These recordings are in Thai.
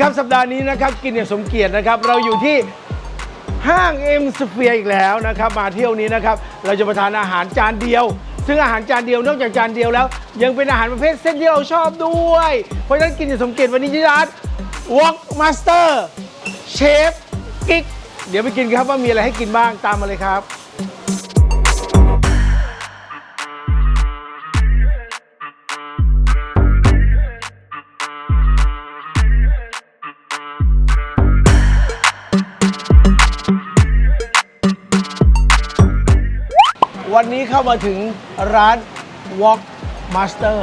ครับสัปดาห์นี้นะครับกินอย่างสมเกียรตินะครับ เราอยู่ที่ห้างเอ็มสเฟียอีกแล้วนะครับมาเที่ยวนี้นะครับเราจะมาทานอาหารจานเดียว ซึ่งอาหารจานเดียวนอกจากจานเดียวแล้ว ยังเป็นอาหารประเภทเส้นที่เราชอบด้วย เพราะฉะนั้นกินอย่างสมเกียรติวันนี้ที่ร้าน Wok Master Chef กิ๊กเดี๋ยวไปกินครับว่ามีอะไรให้กินบ้างตามมาเลยครับ เข้ามาถึงร้าน Wok Master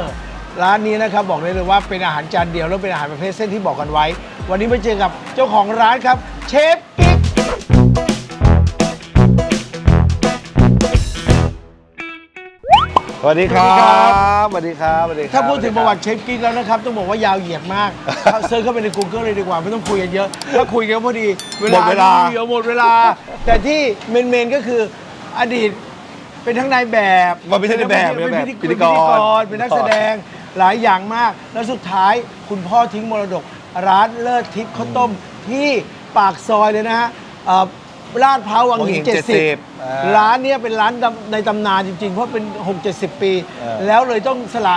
ร้านนี้นะครับบอกได้เลยว่าเป็นอาหารจานเดียวแล้วเป็นอาหารประเภทเส้นที่บอกกันไว้ วันนี้มาเจอกับเจ้าของร้านครับ เชฟกิ๊กสวัสดีครับสวัสดีครับสวัสดีครับถ้าพูดถึงประวัติเชฟกิ๊กแล้วนะครับ ต้องบอกว่ายาวเหยียดมากเซิร์ชเข้าไปใน Google เลยดีกว่า ไม่ต้องคุยกันเยอะถ้าคุยกันพอดีหมดเวลาเดี๋ยวหมดเวลา แต่ที่เมนเมนๆก็คืออดีต เป็นทั้งนายแบบมันไม่ใช่ในแบบเป็นเป็นแบบพิพิธีธีกกรรเป็นนักแสดงหลายอย่างมาก แล้วสุดท้ายคุณพ่อทิ้งมรดก ร้านเลิศทิพย์ข้าวต้มที่ปากซอยเลยนะฮะเอ่อลาดพร้าววังหินวังหิน70 70อ่าร้านเนี้ยเป็นร้านตำในตำนานจริง ๆ เพราะเป็น 6-70 ปี เออแล้วเลยต้องสละ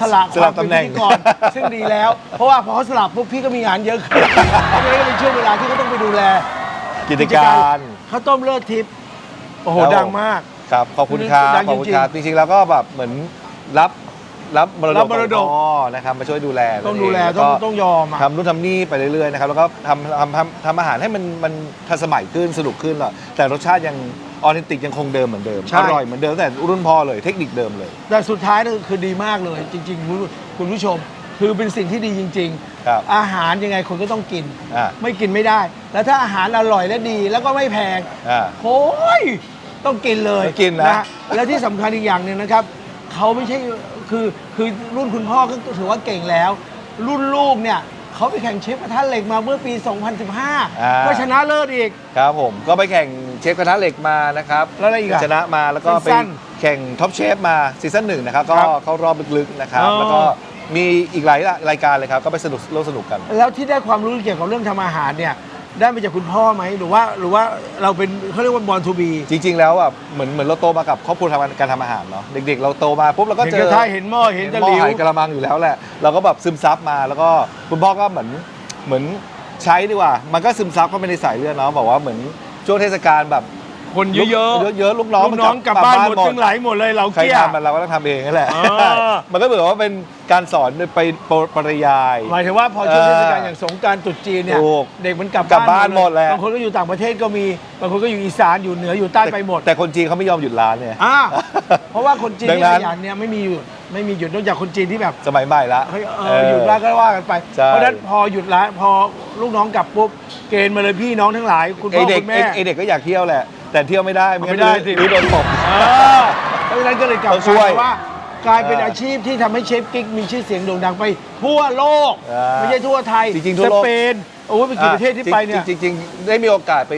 สละสละตำแหน่งความเป็นพิธีกรซึ่งดีแล้ว เพราะว่าพอเขาสลับปุ๊บพี่ก็มีงานเยอะขึ้นเพราะฉะนั้นก็เป็นช่วงเวลาที่เขาต้องไปดูแล กิจการ ข้าวต้มเลิศทิพย์โอ้โห ครับดังมาก ครับขอบคุณครับดังขอบคุณจริงๆครับจริงๆแล้วก็แบบเหมือนรับรับมรดรักบมรดก ของพ่อนะครับมาช่วยดูแลต้องดูแลนั่นเต้องก็ต้องยอมอะทำนู่นทำนี่ไปเรื่อยๆนะครับแล้วก็ทำทำทำทำอาหารให้มันมันทันสมัยขึ้นสนุกขึ้นหรอแต่รสชาติยังออเทนติกยังคงเดิมเหมือนเดิมใช่ อร่อยเหมือนเดิมตั้งแต่รุ่นพ่อเลยเทคนิคเดิมเลย แต่สุดท้ายก็คือดีมากเลย จริง ๆ คุณคุณผู้ชม คือเป็นสิ่งที่ดีจริง ครับอาหารยังไงคนก็ต้องกิน อ่าไม่กินไม่ได้ แล้วถ้าอาหารอร่อยและดีแล้วก็ไม่แพงอ่า โอ้ย ต้องกินเลยต้องกินนะฮแล้วที่สำคัญอีกอย่างหนึ่งนะครับเขาไม่ใช่คือคือรุ่นคุณพ่อก็ถือว่าเก่งแล้ว รุ่นลูกเนี่ยเขาไปแข่งเชฟกระทะเหล็กมาเมื่อปี2015 ก็ชนะเลิศอีก ครับผมก็ไปแข่งเชฟกระทะเหล็กมานะครับแล้วอะไรอีกอะชนะมาแล้วก็ไปสั้นแข่งท็อปเชฟมาซีซั่นหนึ่งนะครับก็ครับเข้ารอบลึกๆนะครับ อ๋อ แล้วก็มีอีกหลายรายการเลยครับ ก็ไปสนุกร่วมสนุกกัน แล้วที่ได้ความรู้เกี่ยวกับเรื่องทำอาหารเนี่ย ได้มาจากคุณพ่อไหมหรือว่าหรือว่าเราเป็นเขาเรียกว่าบอลทูบีจริง ๆ แล้วอะเหมือนเหมือนเราโตมากับครอบครัวทำการทำอาหารเนาะเด็ก ๆ เราโตมาปุ๊บเราก็เห็นเจกอระทะเห็นหม้อเห็นเห็นตะหม้หลิวอไหกระมังอยู่แล้วแหละเราก็แบบซึมซับมาแล้วก็คุณพ่อก็เหมือนเหมือนใช้ดีกว่า มันก็ซึมซับเข้าไปในสายเลือดเนาะบอกว่าเหมือนช่วงเทศกาลแบบ คนเยอะๆเยอะๆลูกน้องลูกน้องกลับบ้านหมดซึ่งไหลหมดเลยเราใครเกลี้ย ทำมันเราก็ต้องทำเองนั่นแหละอ่ามันก็เหมือนว่าเป็นการสอนโดยไปปริยาย หมายถึงว่าพอช่วงเอเทอศกาลอย่างสงกรารตรุษจีนเนี่ย ถูกเด็กมันกลับกลับบ้านหมดแหละบางคนก็อยู่ต่างประเทศก็มีบางคนก็อยู่อีสานอยู่เหนืออยู่ใต้ไปหมดแต่คนจีนเขาไม่ยอมหยุดร้านเนี่ย อ่าเพราะว่าคนจีนดังที่นั้ขน ยันเนี่ยไม่มีหยุด ไม่มีหยุดนอกจากคนจีนที่แบบสมัยใหม่ละเฮ้ยเออหยุดร้านก็ว่ากันไป ใช่ เพราะฉะนั้นพอหยุดร้านพอลูกน้องกลับปุ๊บเกณฑ์มาเลยพี่น้องทั้งหลาย คุณไอพ่อเด็กคุณแม่ ไอ้เด็กก็อยากเที่ยวแหละ แต่เที่ยวไม่ได้ไม่ได้สิ หรือโดนตบ เออเพราะฉะนั้นก็เลยกลับต้องช่กวลายยเป็นว่ากลายเป็นเออออาชีพที่ทำให้เชฟกิ๊กมีชื่อเสียงโด่งดังไปทั่วโลก เออไม่ใช่ทั่วไทยจริงๆทั่วโลก สเปนโอ้ยไปกี่ประเทศที่ไปเนี่ย จริงๆจริงๆได้มีโอกาสไป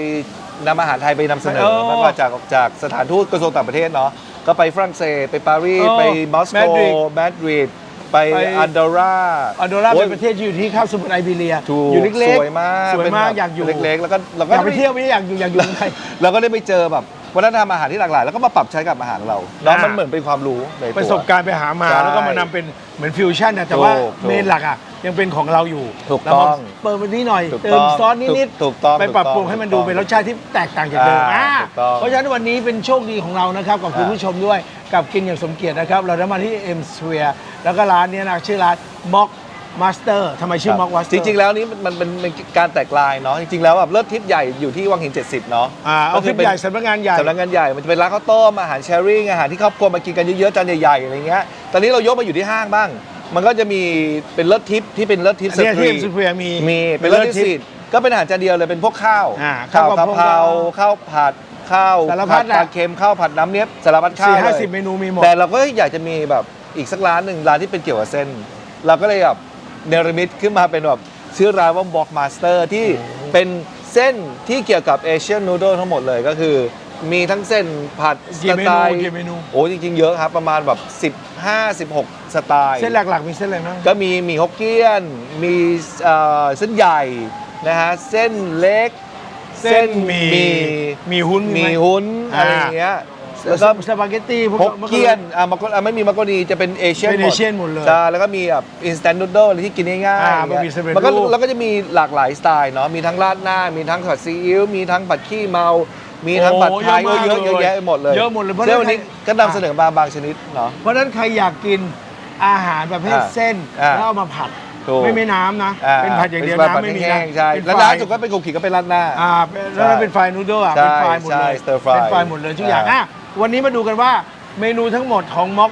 นำอาหารไทยไปนำเสนเอออ ไม่ว่าจากจากสถานทูตกระทรวงต่างประเทศเนาะ ก็ไปฝรั่งเศสไปปารีสเออไปมอสโกมาดริดมาดริดไปไป อันดอร่าอันโดราเป็นประเทศที่อยู่ที่คาบสมุทรไอเบเรียถูกอยู่เล็กๆสวยมากสวยเป็นมากแบบอยากอยู่เล็กๆแล้วก็เราก็อยากไปเที่ยวไม่ได้อยากอยู่อยากอยู่เมืองไทย เราก็ได้ไปเจอแบบวัฒนธรรมอาหารที่หลากหลายแล้วก็มาปรับใช้กับอาหารเราเนาะอ่ามั มันเหมือนเป็นความรู้ในตัว ประสบการณ์ไปหามาใช่แล้วก็มานำเป็นเหมือนฟิวชั่นนะแต่ว่าถูกถูกเมนหลักอะ ยังเป็นของเราอยู่ถูกเรามาต้องเปิดมันนี้หน่อยถูกเติต้มองซอสนิดถูกต้องๆไปปรับปรุงถูกต้องให้มันดูถูกต้องเป็นรสชาติที่แตกต่างจากเดิมอ่าอ่าถูกต้องเพราะฉะนั้นวันนี้เป็นโชคดีของเรานะครับกับคุณอ่าผู้ชมด้วยกับกินอย่างสมเกียรตินะครับ เราได้มาที่เอ็มสเวียแล้วก็ร้านเนี้ยนะชื่อร้านม็อกมาสเตอร์ทำไมชื่อม็อกมาสเตอร์จริง ๆ แล้วนี่มันมันเป็นการแตกลายเนาะจริง ๆ แล้วแบบเลิศทิพย์ใหญ่อยู่ที่วังหิน 70 เนาะอ่าเอาคลิปใหญ่สำนักงานใหญ่ สำนักงานใหญ่มันจะเป็นร้านข้าวต้มอาหารแชร์ริ่งอาหารที่ครอบครัวมากินกันเยอะๆจานใหญ่ๆอะไรเงี้ยตอนนี้เรายกมาอยู่ที่ห้างบ้าง มันก็จะมีเป็นเลิศทิพย์ที่เป็นเลิศทิพย์อันเนี้ยที่สตรีเอ็มสเวียมีมีเป็นเลิศทิพย์สตรีทก็เป็นอาหารจานเดียวเลยเป็นพวกข้าวอ่าข้าวข้าวกะกะเพราเพราข้าวผัดข้าวสารพัดผัดปลาอะ เค็มข้าวผัดน้ำเนี้ยบสารพัดข้าวสี่ห้าเลยสิบเมนูมีหมด แต่เราก็อยากจะมีแบบอีกสักร้านหนึ่งร้านที่เป็นเกี่ยวกับเส้น เราก็เลยแบบเนรมิตขึ้นมาเป็นแบบชื่อร้านว่า Box Master ที่เป็นเส้นที่เกี่ยวกับเอเชียนนูโดทั้งหมดเลยก็คือ มีทั้งเส้นผัดกี่สเมไตนูล์กี่เมนู โอ้จริง ๆ เยอะครับ ประมาณแบบ 15 16 สไตล์ เส้นหลักๆมีเส้นอะไรบ้าง ก็มีหมี่ฮกเกี้ยน มีเอ่อเส้นใหญ่นะฮะ เส้นเล็กเส้นหมี่หมี่หุ้นหมีมีไหมหุ้นอ่า อะไรอย่างเงี้ย แล้แล้ววก็ก็สปาเกตตี้พวกฮกเกี้ยน อะมักกะอะไม่มีมักกะนีจะเป็นเอเชียนเป็น Asian หมดเลยใช่แล้วก็มีแบบอินสแตนนูโดอะไรที่กินง่ายๆอ่าอย่างเงี้ยบะหมี่สำเร็จมันก็รูป แล้วก็จะมีหลากหลายสไตล์เนาะ มีทั้งราดหน้า มีทั้งผัดซีอิ๊ว มีทั้งผัดขี้เมา มีทั้งผัดไทยโอ้ก็เยอะเยเยอะอะมากแยะไปหมดเลยเยอะหมดเลยเพราะซึ่งฉะนั้น วันนี้ก็นำเสนอมาบางชนิดเนาะ เพราะฉะนั้นใครอยากกินอาหารประเภทอ่าเส้นอ่าแล้วเอามาผัดถูก ไม่ไม่น้ำนะอ่าเป็นผัดอย่างเดียวป็ผัน้ำไม่มีแห้นะงๆใช่เป็นแล้วไฟล่าสุดก็เป็นขบขีก็เป็นราดหน้า อ่าเป็นแล้วนั่นเป็นไฟนูโดอะใช่เป็นไฟหมดเลยใช่ stir fry เป็นไฟหมดเลยทุกอย่างอ่าอะวันนี้มาดูกันว่าเมนูทั้งหมดของม็อก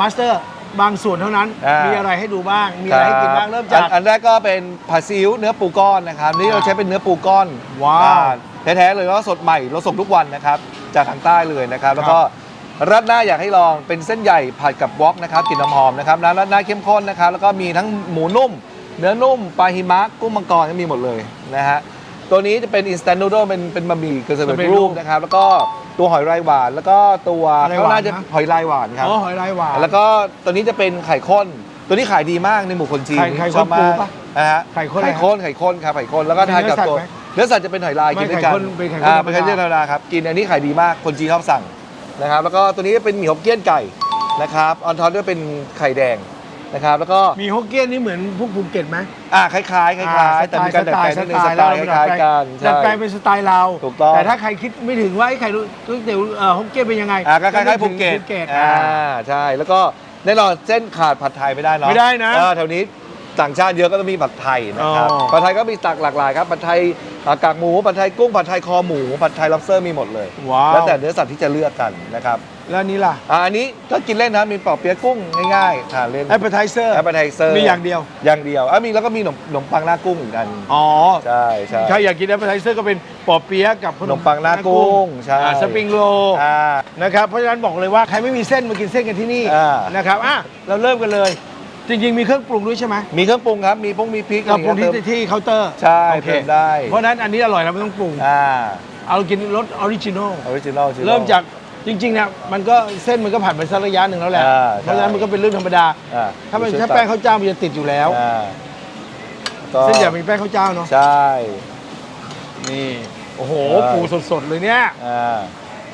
มาสเตอร์บางส่วนเท่านั้น อ่ามี มีอะไรให้ดูบ้างมีอะไรให้กินบ้างเริ่มจาก อันอันแรกก็เป็นผัดซีอิ๊วเนื้อปูก้อนนะครับ นี่เราอ่าใช้เป็นเนื้อปูก้อนว้าว อ่ แท้ๆเลยแล้วก็สดใหม่เราส่งทุกวันนะครับจากทางใต้เลยนะครับ แล้วก็ราดหน้าอยากให้ลองเป็นเส้นใหญ่ผัดกับวอกนะครับกลิ่นน้ำหอมนะครับน้ำราดหน้าเข้มข้นนะครับ แล้วก็มีทั้งหมูนุ่ม เนื้อนุ่มปลาหิมะกุ้งมังกรก็มีหมดเลยนะฮะตัวนี้จะเป็น instant noodle เป็นเป็นบะหมี่กึ่งสำเร็จสำเร็จรูรูปปนะครับ แล้วก็ตัวหอยลายหวาน แล้วก็ตัวอะไรเขาหวานน่าจะนะหอยลายหวานครับอ๋อหอยลายหวานแล้วก็ตัวนี้จะเป็นไข่ข้น ตัวนี้ขายดีมากในหมู่คนจีนไข่ไข่ชอบข้นปูมากปะนะฮะไข่ข้นอะไรไข่ข้นไข่ข้นครับไข่ข้นแล้วก็ทานกับตัว เป็นเนื้อสัตว์ไหมเนื้อสัตว์จะเป็นหอยลายไม่กินด้วยกันไข่ข้นเป็นไข่ข้นอ่าธรรมดาเป็นไข่ข้นธรรมดาครับกินอันนี้ขายดีมากคนจีนชอบสั่งนะครับแล้วก็ตัวนี้เป็นหมี่ฮกเกี้ยนไก่นะครับออนท็อปด้วยเป็นไข่แดงนะครับแล้วก็มีฮกเกี้ยนนี่เหมือนพวกภูเก็ตไหมอ่าคล้ายๆคล้ายๆอ่แต่มีการดัดแปลงนิดนึงสไตล์คล้ายๆกันดัดใช่แปลงเป็นสไตล์เราถูกต้อง แต่ถ้าใครคิดไม่ถึงว่าไอ้ไข่ก๋วยเตี๋ยวเอ่อฮกเกี้ยนเป็นยังไงอ่าก็คล้ายๆภูเก็ตภูเก็ตอ่าอ่า ใช่แล้วก็แน่นอนเส้นขาดผัดไทยไม่ได้เนาะไม่ได้นะ เออแถวนี้ ต่างชาติเยอะก็ต้องมีผัดไทยนะครับอ๋อ ผัดไทยก็มีตักหลากหลายครับผัดไทยอ่ากากหมูผัดไทยกุ้งผัดไทยคอหมูผัดไทย lobster มีหมดเลย ว้าวแล้วแต่เนื้อสัตว์ที่จะเลือกกันนะครับแล้วอันนี้ล่ะอ่าอันนี้ก็กินเล่นนะมีปอเปี๊ยะกุ้งง่ายๆทานเล่น แอปเปอร์ไทเซอร์ แอปเปอร์ไทเซอร์มีอย่างเดียว อย่างเดียวอะมีแล้วก็มีขนมขนมปังหน้ากุ้งอีกอันอ๋อ ใช่ใช่ ใครอยากกินแอปเปอร์ไทเซอร์ก็เป็นปอเปี๊ยะกับขนมปังหน้ากุ้งใช่ อ่าสปริงโรลอ่า นะครับ เพราะฉะนั้นบอกเลยว่าใครไม่มีเส้นมากินเส้นกันที่นี่อ่านะครับอะเราเริ่มกันเลย จริงๆ มีเครื่องปรุงด้วยใช่ไหมมีเครื่องปรุงครับ มีพงมีพริกเราปรุงที่อะไรเงี้ยที่เคาน์เตอร์ใช่โอเคเติมได้เพราะฉะนั้นอันนี้อร่อยเราไม่ต้องปรุง อ่าเอากินรสออริจินอลออริจินอล เริ่มจากจริงๆเนี่ยมันก็เส้นมันก็ผ่านไปสักระยะหนึ่งแล้วแหละ อ่าเพราะฉะนั้นมันก็เป็นเรื่องธรรมดา อ่าถ้ามันช่วยถ้าตัดแป้งข้าวเจ้ามันจะติดอยู่แล้วอ่าก็เส้นใหญ่เป็นแป้งข้าวเจ้าเนาะ ใช่ นี่ โอ้โห ใช่ ปูสดๆเลยเนี่ย อ่า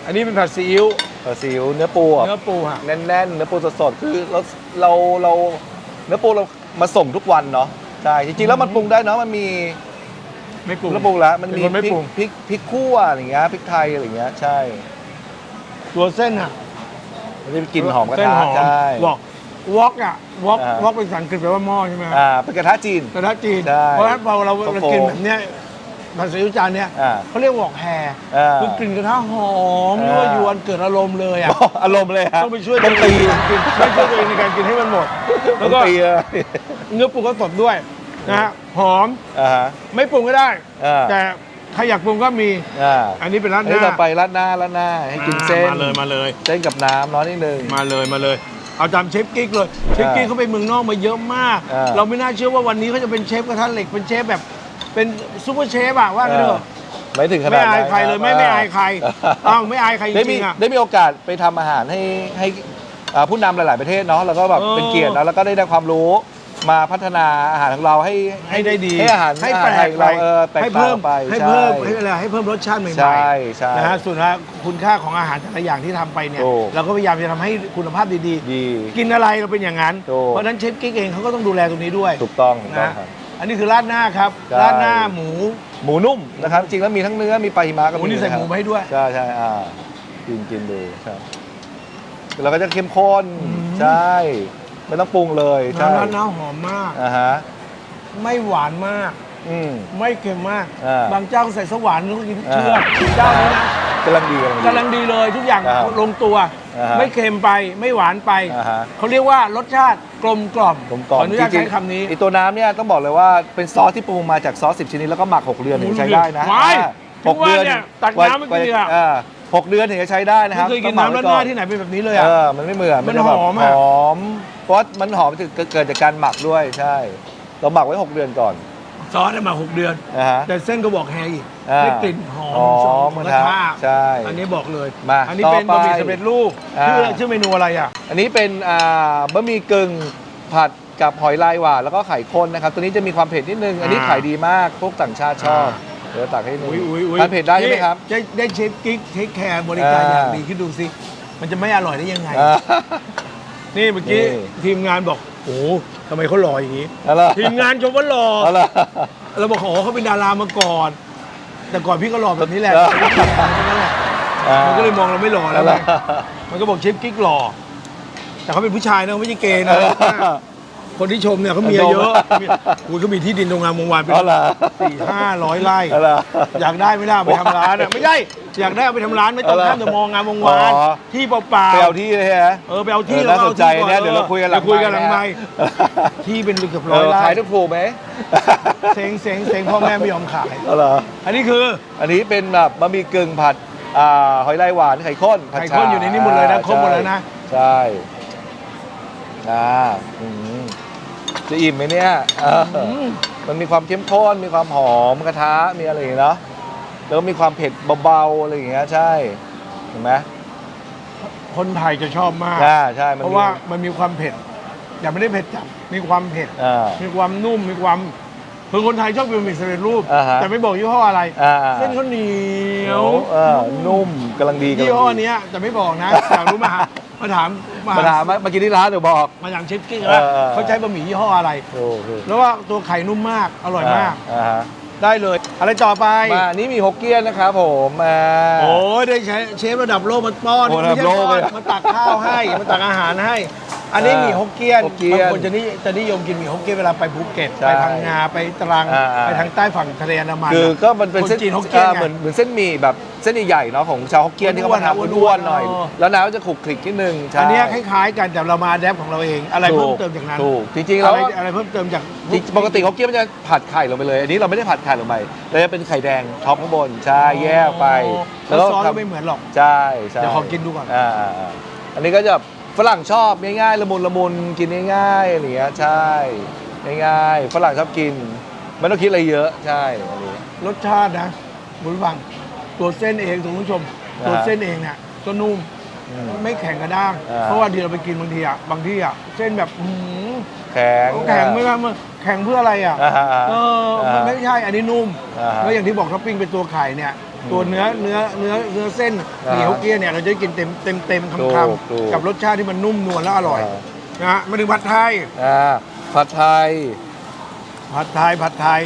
อันนี้เป็นผัดซีอิ๊ว ผัดซีอิ๊วเนื้อปูอะเนื้อปูฮะ แน่นๆ เนื้อปูสดๆ คือเราเราเรา เนื้อปูเรามาส่งทุกวันเนาะใช่จริงๆแล้วมันปรุงได้เนาะมันมีไม่ปรุงแล้วปรุงแล้วมันมีเป็นคนไม่พริกปรุง พริกพริกคั่วอะไรอย่างเงี้ยพริกไทยอะไรอย่างเงี้ยใช่ตัวเส้นอะมันจะมีกลิ่นหอมกระเส้นทะหอมใช่วอกวอกอะวอกอ่า วอกเป็นภาษาอังกฤษแปลว่าหม้อใช่ไหมฮะอ่าเป็นกระทะจีนกระทะจีนใช่เพราะฉะนั้นพอเราโฟเราโฟกินแบบเนี้ย ผัดซีอิ๊วจานเนี้ยอ่าเขาเรียกวอกแฮอ่า คือกลิ่นกระทะหอมอ่ายั่วยวนเกิดอารมณ์เลยอะอารมณ์เลยฮะต้องไปช่วยต้องตัวตีเองกินไม่ช่วยตัวเองในการกินให้มันหมด แล้วก็ต้องตีเลยเนื้อปูก็สดด้วยนะฮะหอมอ่าฮะไม่ปรุงก็ได้ อ่าแต่ใครอยากปรุงก็มี อ่าอันนี้เป็นร้านอันหนี้น้าต่อไปราดหน้าราดหน้าให้กินเส้น มาเลยมาเลย เส้นกับน้ำน้อยนิดนึง มาเลยมาเลย เอาตามเชฟกิ๊กเลย เชฟกิ๊กเขาไปเมืองนอกมาเยอะมาก อ่าเราไม่น่าเชื่อว่าวันนี้เขาจะเป็นเชฟกระทะเหล็กเป็นเชฟแบบ เป็นซูเปอร์เชฟอะว่ากันเถอะ ไม่ถึงขนาไม่ดอายนั้นใครเลยไม่ไม่อายใครอ้าวไม่อายใครจได้มีริงๆอะได้มีโอกาสไปทำอาหารให้ให้อ่าผู้นำหลาย ๆ ประเทศเนาะแล้วก็แบบเออ เป็นเกียรติเนาะแล้วก็ได้ได้ความรู้มาพัฒนาอาหารของเราให้ให้ได้ดีให้อาหารให้อาแปหารลไทกยของเราเออแปลกให้ต่าเพิ่งมไปให้ใช่เพิ่มให้อะไรให้เพิ่มรสชาติใหม่ๆใช่ใช่นะฮะส่วนว่าคุณค่าของอาหารแต่ละอย่างที่ทำไปเนี่ย ถูก เราก็พยายามจะทำให้คุณภาพดีดี ๆ กินอะไรเราเป็นอย่างนั้น ถูก เพราะฉะนั้นเชฟกิ๊กเองเขาก็ต้องดูแลตรงนี้ด้วยถูกต้องถูกต้องนะครับ อันนี้คือราดหน้าครับใช่ ราดหน้าหมู หมูนุ่มนะครับจริงแล้วมีทั้งเนื้อมีปลาหิมะก็หมูมีนี่ใส่หมูนะครับมาให้ด้วย ใช่ใช่อ่ากินกินดูใช่เราก็จะเข้มข้นอืม ใช่ไม่ต้องปรุงเลยใช่น้ำราดหน้าหอมมาก อ่าฮะไม่หวานมาก อืม ไม่เค็มมาก อ่าบางเจ้าใส่สวรรค์แล้วก็กินอ่าเชื่อมเจ้านี้นะ กำลังดีกำลังดีกำลังดีเลยทุกอย่างครับลงตัว อ่าฮะไม่เค็มไปไม่หวานไป อ่าฮะ เขาเรียกว่ารสชาติกลมกล่อมกลมกล่อขมออนุญาตใช้คำนี้ ไอตัวน้ำเนี่ยต้องบอกเลยว่าเป็นซอสที่ปรุงมาจากซอสสิบชนิดแล้วก็หมัก 6 เดือนถึงจะใช้ได้นะว้ายอ่าถึงว่าเนี่ยตักน้ำไม่กินเลยอะอ่าหกเดือนถึงจะใช้ได้นะคไม่รับเคยกินต้องหมัน้ำราดไว้หก่น้าที่ไหนเป็นแบบนี้เลยเออะอมันไม่เหมือนมันจะแบบหอมหอะอมเพราะมันหอมจะเกิดจากการหมักด้วยใช่ เราหมักไว้ 6 เดือนก่อน ซอสได้มา6เดือนนะฮะ แต่เส้นก็บอกแฮอีกอ่าได้กลิ่นหอมหอมสของกระทะใช่อันนี้บอกเลยมาอันนี้เป็นต่บะอไปหมี่สำเร็จรูปอ่า ชื่อชื่อเมนูอะไรอะ อันนี้เป็นอ่าบะหมี่กึ่งผัดกับหอยลายหวานแล้วก็ไข่ข้นนะครับ ตัวนี้จะมีความเผ็ดนิดนึง อันนี้อ่าขายดีมาก พวกต่างชาติชอบ อ่า เดี๋ยวตักให้นิดนึงอุ้ยอุ้ยอุ้ยทานเผ็ดได้ใช่ไหมครับ ได้ได้เชฟกิ๊กเทคแคร์บริการอ่า อย่างดีคิดดูสิ มันจะไม่อร่อยได้ยังไง อ่า นี่เมื่อกี้นี่ ทีมงานบอกโอ้ทำไมเขาหล่ออย่างนี้อะไรทีมงานชมว่าหล่ออะไร เราบอกโอ้เขาเป็นดารามาก่อน แต่ก่อนพี่ก็หล่อแบบนี้แหละเออ นั่นแหละอ่ามันก็เลยมองเราไม่หล่อแล้วอะไรไงมันก็บอกเชฟกิ๊กหล่อแต่เขาเป็นผู้ชายนะเขาไม่ใช่เกย์นะ คนที่ชมเนี่ยเขาเมียเยอะมีคุณเขามีที่ดินโรงงานวงวานเป็นเอาล่ะสี่ห้าร้อยไร่ อะไร อยากได้ไม่ได้เอาไปทำร้านอะไม่ใช่ อยากได้เอาไปทำร้านไม่ต้องเอาล่ะข้ามแต่มองงานวงวานอ๋อ ที่เปล่าไปเอาที่เลยฮะ ๆเออไปเอาที่เออแล้วน่าก็สนใจอาที่เนี่ยเดี๋ยวเราคุยกันหลังคุยกันหลังไมไม้ค์นะที่เป็นเกือบเอร้อยอไร่ขายทุกผูกไหม เซ็งเซ็งเซ็งพ่อแม่ไม่ยอมขาย เอาเหรออันนี้คือ อันนี้เป็นแบบบะหมี่กึ่งผัดอ่าหอยลายหวานไข่ข้นผัดไข่ข้นชาอยู่ในนี้หมดเลยนะครบหมดแล้วนะ ใช่อ่าอืมจะอิ่มไหมเนี่ยเอออมมันมีความเข้มข้นมีความหอมกระทะมีอะไรอย่างเงี้ยเนาะ แล้วก็มีความเผ็ดเบาๆอะไรอย่างเงี้ยใช่เห็นไหมคนไทยจะชอบมาก อ่าใช่มันเพราะว่ามันมีความเผ็ดแต่ไม่ได้เผ็ดจัดมีความเผ็ด อ่า มีความนุ่มมีความคือคนไทยชอบกินบะหมี่สำเร็จรูป อ่าฮะแต่ไม่บอกยี่ห้ออะไรอ่าเส้นข้าวเหนียวเออนุ่มกำลังดีกำลังยี่ดีห้อเนี้ยแต่ไม่บอกนะ อยากรู้มาหามาถามมาถามมามากินที่ร้านเดี๋ยวบอก มาถามเชฟกิ้งเอว่าอเออ เขาใช้บะหมี่ยี่ห้ออะไร โอ้โหแล้วว่าตัวไข่นุ่มมากอร่อยมาก อ่าฮะ ได้เลย อะไรต่อไป มานี่มีฮกเกี้ยนนะครับผมมา โอ้ยได้ใช้เชฟระดับโลกมาป้อนโอ้ไม่ระดัใช่บโลกป้อนเลยอะมาตักข้าวให้มาตักอาหารให้ อันนี้อ่าหมีฮกเกี้ยนฮกเกี้ยนบางคนจะนิจะนิยมกินหมีฮกเกี้ยนเวลาไปภูเก็ตใช่ไปพังงาไปตรังอ่าอ่า ไปทางใต้ฝั่งทะเลอันดามันคือก็มันเป็นคนเส้นจีนฮกเกี้ยนอ่าไงเหมือนเหมือนเส้นหมี่แบบเส้นใหญ่ๆเนาะของชาวฮกเกี้ยนที่เขามาทำอ้วนๆอ้วนๆหน่อยเออแล้วน้ำจะขลุกคลิกนิดนึงใช่อันเนี้ยคล้ายๆกันแต่เรามาแดปของเราเองอะไรเพิ่มเติมจากนั้นถูกจริงๆแล้วอะไรอะไรเพิ่มเติมจาก จริงๆปกติฮกเกี้ยนมันจะผัดไข่ลงไปเลย อันนี้เราไม่ได้ผัดไข่ลงไปเราจะเป็นไข่แดงท็อปข้างบนใช่แยกไปแล้วซอสทำก็ไม่เหมือนหรอก ใช่ใช่เดี๋ยวขอกินดูก่อน อ่าอ่าอ่าอันนี้ก็จะ ฝรั่งชอบง่ายๆละมุนละมุนกินง่ายๆอะไรอย่างเงี้ยใช่ง่ายๆฝรั่งชอบกินไม่ต้องคิดอะไรเยอะใช่อันนี้ รสชาตินะคุณผู้ฟังตัวเส้นเองคุณผู้ชมนะฮะตัวเส้นเองเนี่ยก็นุ่มอืมไม่แข็งกระด้าง อ่า เพราะว่าที่เราไปกินบางทีอะบางที่อะเส้นแบบอื้อหือแข็ง แข็งไม่ว่ามันแข็งเพื่ออะไรอะอ่าฮะเออมันไม่ใช่อันนี้นุ่มอ่าฮะแล้วอย่างที่บอกท็อปปิ้งเป็นตัวไข่เนี่ย ตัวเนื้อเนื้อเนื้อเนื้อเส้นหมี่อ่าฮกเกี้ยนเนี่ยเราจะได้กินเต็มเต็มเต็มถูกคำถูกๆกับรสชาติที่มันนุ่มนวลและอร่อยอ่านะฮะมาถึงผัดไทย อ่าผัดไทย ผัดไทยผัดไทย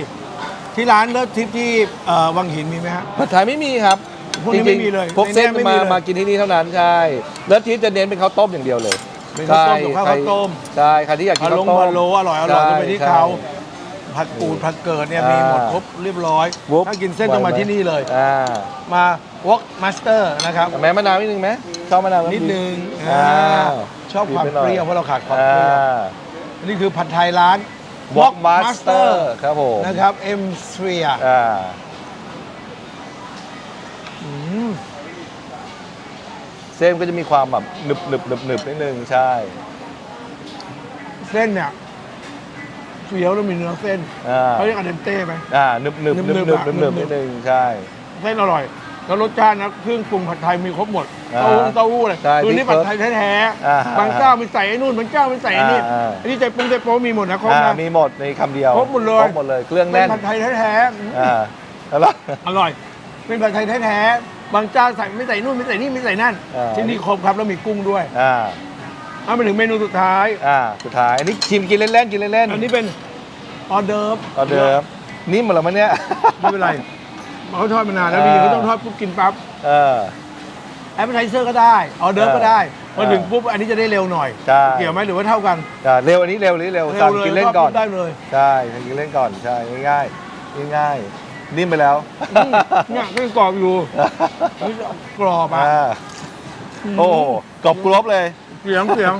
ที่ร้านเลิศทิพย์ที่เอ่อวังหินมีไหมฮะ ผัดไทยไม่มีครับพวกนี้จริงๆไม่มีเลยพวกเส้นในนี้ไม่มีมาเลยมากินที่นี่เท่านั้นใช่ แล้วที่จะเน้นเป็นข้าวต้มอย่างเดียวเลยเป็นข้าวต้มกับข้าวใช่ข้าวต้ม ใช่ใครที่อยากกิพะนโลข้างวต้มพะโลอร่อยอร่อยก็ไปที่ใช่เขา ผัดปูดผัดเกิดเนี่ยมีหมดอ่าครบเรียบร้อยวุบถ้ากินเส้นต้องมาที่นี่เลย อ่ามาวอกมาสเตอร์นะครับ แม้มะนาวนิดนึงไหมชอบมะนาวไหม นิดนึงอ่าอ่าชอบความบีบไปหน่เปอยรี้ยวเพราะเราขาดความอ่เปรี้ยวาอันนี่คือผัดไทยร้านวอกมาสเตอร์ครับผม นะครับเอ็มสเฟียอ่าเส้นก็จะมีความแบบหนึบหนึบหนึบหนึบนิดนึงใช่ เส้นเนี่ย เฟี้ยวแล้วมีเนื้อเส้นอ่า เขาเรียกอะเดนเต้ไหม อ่าหนึบหนึบหนึบหนึบหนึบๆอะหนึบหนึบหนึนิบดๆนึงใช่ เส้นอร่อย แล้วรสชาตินะเครื่องปรุงผัดไทยมีครบหมดอ่าเต้าหู้เต้าหู้เลยใช่คือนี่พริผักดไทยแท้อ่าๆบางเจ้ามีใส่ไอ้นู่นบางเจ้ามีใส่ไอ้นี่อ่าอ่าอันนี้ใจปรุงใจโป๊มีหมดนะครบอ่านะ มีหมดในคำเดียวครบหมดเลย ครบหมดเลยเครื่องเป็แน่นนผัดไทยแท้ๆอ่าแล้วก็อร่อย เป็นผัดไทยแท้ๆบางเจ้าใส่ไม่ใส่นู่นไม่ใส่นี่ไม่ใส่นั่นอ่า ที่นี่ครบครับแล้วมีกุ้งด้วย อ่า เอามาถึงเมนูสุดท้าย อ่าสุดท้ายอันนี้ชิมกินเล่นๆกินเล่นๆอันนี้เป็นออเดิร์ฟออเดิมนี่หมดแล้วมั้งเนี่ยไม่เป็นไรเขาทอดมานานแล้วอ่าดีเขาต้องทอดปุ๊บกินปั๊บเออแอปเปอร์ไทเซอร์ก็ได้ออเดิร์ฟก็ได้อ่าพอถึงปุ๊บอันนี้จะได้เร็วหน่อยใช่เกี่ยวไหมหรือว่าเท่ากันอ่าเร็วอันนี้เร็วอันนี้เร็วเร็สั่งวเลยกินเล่นก่อนทดปุ๊บได้เลยใช่สั่งกินเล่นก่อนใช่ง่ายๆง่ายๆนิ่มไปแล้วอืมเนี่ยก็ยังกรอบอยู่กรอบอะอ่าโอ้โหกรอบกรอบเลย เสียงเสียง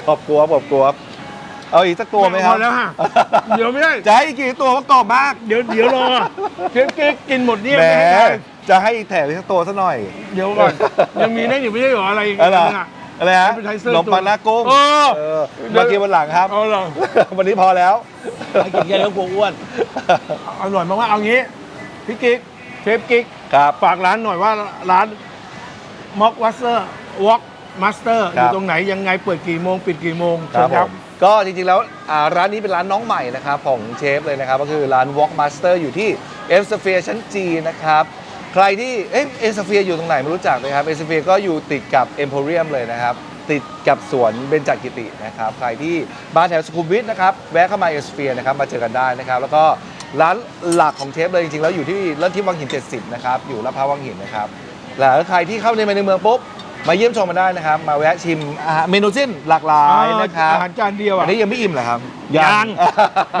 กรอบกรอบกรอบกรอบเอาอีกสักตัวไหมครับพอแล้วฮะเดี๋ยวไม่ได้จะให้อีกกี่ตัวว่ากรอบมาก เดี๋ยวเดี๋ยวรอเค้กเค้กกินหมดเนี่ยแหมไม่ให้ได้จะให้อีกแถมอีกสักตัวซะหน่อย เดี๋ยวก่อนยังมีนั่นอยู่ไม่ใช่เหรออะไรอีกอะไรอันนึงอะอะไรฮะ appetizer ขนมปังหน้ากุ้งเออเออมากินวันหลังครับเอาเหรอวันนี้พอแล้วไอ้กินแค่แล้วกลัวอ้วนอร่อยมากๆเอางี้พี่กิ๊กเชฟกิ๊กครับฝากร้านหน่อยว่าร้านม็อกวัสเตอร์วอล์ก มาสเตอร์อครับ ยู่ตรงไหนยังไงเปิดกี่โมง ปิดกี่โมงครับเชิญผมก็จริงๆแล้วอ่าร้านนี้เป็นร้านน้องใหม่นะครับของเชฟเลยนะครับ ก็คือร้าน Walk Master อยู่ที่ M Sphere ชั้นจีนะครับ ใครที่เอ๊ะ M Sphere อยู่ตรงไหนไม่รู้จักเลยครับ M Sphere ก็อยู่ติดกับ Emporium เลยนะครับ ติดกับสวนเบญจกิตินะครับ ใครที่บ้านแถวสุขุมวิทนะครับ แวะเข้ามา M Sphere นะครับมาเจอกันได้นะครับ แล้วก็ร้านหลักของเชฟเลยจริงๆแล้วอยู่ที่เลิศที่วังหิน 70 นะครับอยู่ลาดพร้าววังหินนะครับ แล้วใครที่เข้าในมาในเมืองปุ๊บ มาเยี่ยมชมมาได้นะครับ มาแวะชิมอาหารเมนูเส้นหลากหลายนะครับอาหารจานเดียวอัอะนนี้ยังไม่อิ่มเหรอครับยัง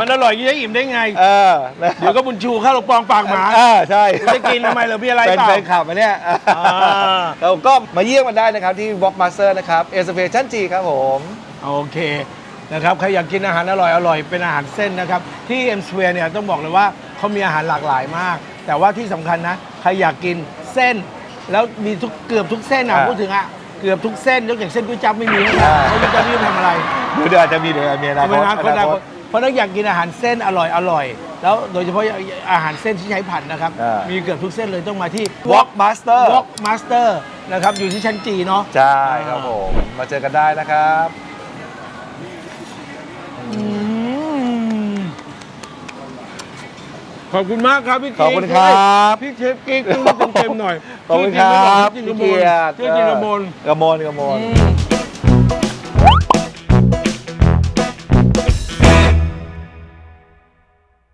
มันอร่อยอยี่ได้อิ่มได้ไง เออนะเดี๋ยวก็บุญชูเข้าลงปองปากหมาอ่าใช่คุณจะกินทำไมเหรอพี่อะไรเป็นเปล่า แฟนคลับมาเนี่ยอ่า เราก็มาเยี่ยมกันได้นะครับที่ Walk Master นะครับเอสเฟชั้นจีครับผม โอเคนะครับใครอยากกินอาหารอร่อยอร่อยเป็นอาหารเส้นนะครับ ที่เอ็มสเวียเนี่ยต้องบอกเลยว่าเขามีอาหารหลากหลายมาก แต่ว่าที่สำคัญนะ ใครอยากกินเส้น แล้วมีทุกเกือบทุกเส้นอะอ่าพูดถึงอะเกือบทุกเส้นยกอย่างเส้นก๋วยจั๊บไม่มีนะอ่าเพราะก๋วยจั๊บไม่รู้ทำอะไรเดี๋ยวเดี๋ยวอาจจะมีเดี๋ยวมีอนาทำคไมตนะคนอดันางคตเพราะนักอยากกินอาหารเส้นอร่อยอร่อยแล้วโดยเฉพาะอาหารเส้นที่ใช้ผัดนะครับ อ่ามี มีเกือบทุกเส้นเลยต้องมาที่ Walk Master Walk Master นะครับอยู่ที่ชั้นจีเนาะ ใช่ครับผม มาเจอกันได้นะครับ อืม ขอบคุณมากครับพี่ขอบกิ๊กคุณครับพี่เชฟกิ๊กต้องเต็มๆหน่อยขอบคุณครับชื่พี่อจริงเกียรติชื่อจริงกระมวลกระมวลกระมวลอืม